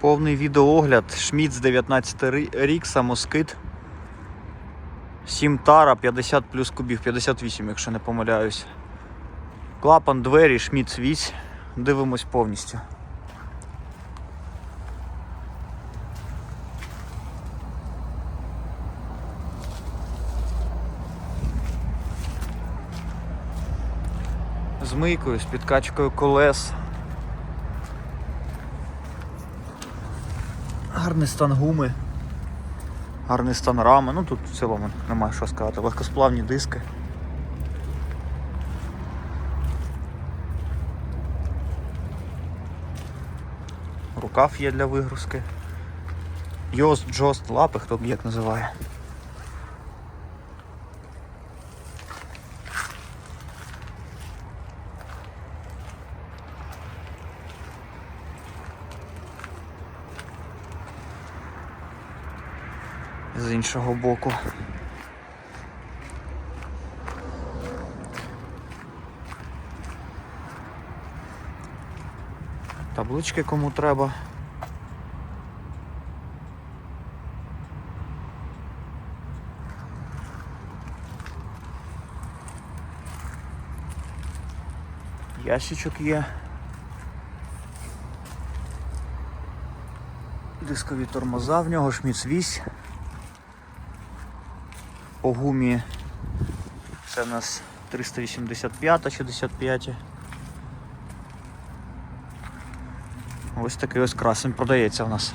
Повний відеоогляд. Шміц 19 рік, самоскид. 7 тара, 50 плюс кубів, 58, якщо не помиляюсь. Клапан, двері, шміц вісь. Дивимось повністю. З мийкою, з підкачкою колес. Гарний стан гуми. Гарний стан рами. Ну тут в цілому немає що сказати. Легкосплавні диски. Рукав є для вигрузки. Йост, джост, лапи, хто б як називає. З іншого боку. Таблички кому треба. Ящичок є. Дискові тормоза, в нього шміц вісь. По гумі це в нас 385 65. Ось такий ось красень продається в нас.